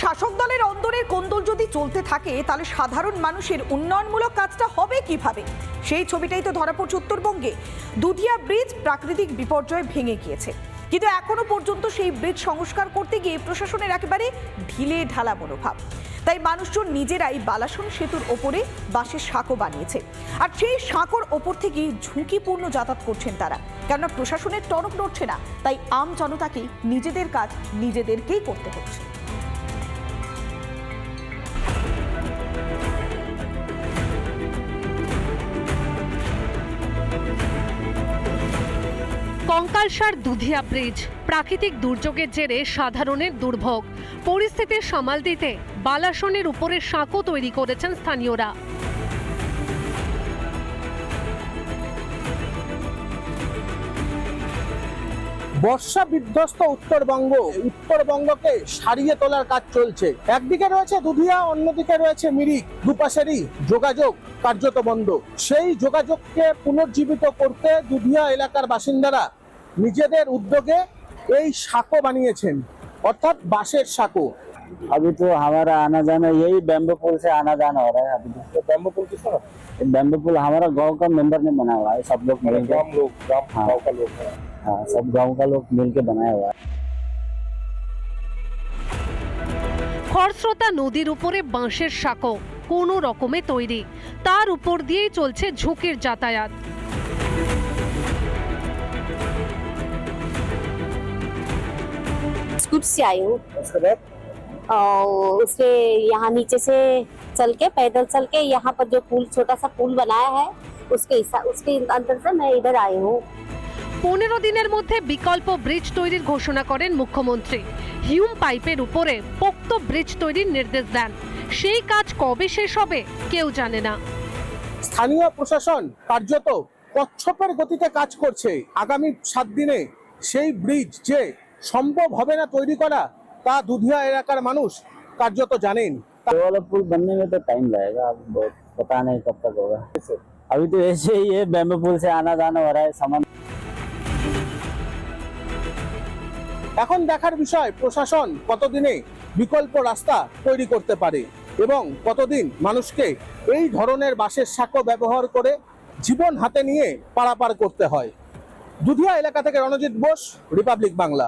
শাসক দলের অন্দরের কোন্দল যদি চলতে থাকে, তাহলে সাধারণ মানুষের উন্নয়নমূলক কাজটা হবে কীভাবে? সেই ছবিটাই তো ধরা পড়ছে উত্তরবঙ্গে। দুধিয়া ব্রিজ প্রাকৃতিক বিপর্যয়ে ভেঙে গিয়েছে। কিন্তু এখনও পর্যন্ত সেই ব্রিজ সংস্কার করতে গিয়ে প্রশাসনের একেবারে ঢিলে ঢালা মনোভাব। তাই মানুষজন নিজেরাই বালাসন সেতুর ওপরে বাঁশের সাঁকো বানিয়েছে। আর সেই সাঁকোর ওপর থেকে ঝুঁকিপূর্ণ যাতায়াত করছেন তারা। কেননা প্রশাসনের টনক নড়ছে না, তাই আম জনতাকে নিজেদের কাজ নিজেদেরকেই করতে হচ্ছে। কঙ্কালসার দুধিয়া ব্রিজ প্রাকৃতিক দুর্যোগের জেরে সাধারণের দুর্ভোগ। পরিস্থিতির সামাল দিতে বালাসনের উপরে সাঁকো তৈরি করেছেন স্থানীয়রা। বর্ষা বিধ্বস্ত উত্তরবঙ্গ, উত্তরবঙ্গকে সারিয়ে তোলার কাজ চলছে। একদিকে রয়েছে দুধিয়া, অন্যদিকে রয়েছে মিরিক। দুপাশেরই যোগাযোগ কার্যত বন্ধ। সেই যোগাযোগকে পুনর্জীবিত করতে দুধিয়া এলাকার বাসিন্দারা নিজেদের উদ্যোগে এই সাঁকো বানিয়েছেন অর্থাৎ বাঁশের সাঁকো अभी तो हमारा आना जाना यही बैम्बो पुल से आना जाना हो रहा है अभी तो ব্যাম্বো পুল কি শোনো? बैम्बो पुल हमारा गांव का मेंबर ने बना हुआ है सब लोग मिल के গ্রাম লোক গ্রাম हाँ। গাঁও কা লোক হ্যাঁ। हाँ सब गांव का लोग मिल के बनाया हुआ है খরস্রোতা নদীর উপরে বাঁশের সাঁকো কোনো রকমে তৈরি তার উপর দিয়েই চলছে ঝুঁকির যাতায়াত स्कूट से आई हूँ उसके बाद और उसके यहाँ नीचे से चल के पैदल चल के यहाँ पर जो पुल छोटा सा पुल बनाया है उसके हिस्सा उसके अंदर से मैं इधर आई हूँ পনেরো দিনের মধ্যে বিকল্প ব্রিজ তৈরির ঘোষণা করেন মুখ্যমন্ত্রী হিউম পাইপের উপরে পোক্ত ব্রিজ তৈরির নির্দেশ দেন সেই কাজ কবে শেষ হবে কেউ জানে না স্থানীয় প্রশাসন কার্যত কচ্ছপের গতিতে কাজ করছে আগামী সাত দিনে সেই ব্রিজ যে সম্ভব হবে না তৈরি করা তা দুধিয়া এলাকার মানুষ কার্যত জানেন ये वाला पुल बनने में तो टाइम लगेगा अब बहुत पता नहीं कब तक होगा अभी तो ऐसे ही है बैम्बो पुल से आना जाना हो रहा है सामान এখন দেখার বিষয় প্রশাসন কতদিনে বিকল্প রাস্তা তৈরি করতে পারে এবং কতদিন মানুষকে এই ধরনের বাসের সাঁকো ব্যবহার করে জীবন হাতে নিয়ে পারাপার করতে হয় দুধিয়া এলাকা থেকে রণজিৎ বোস রিপাবলিক বাংলা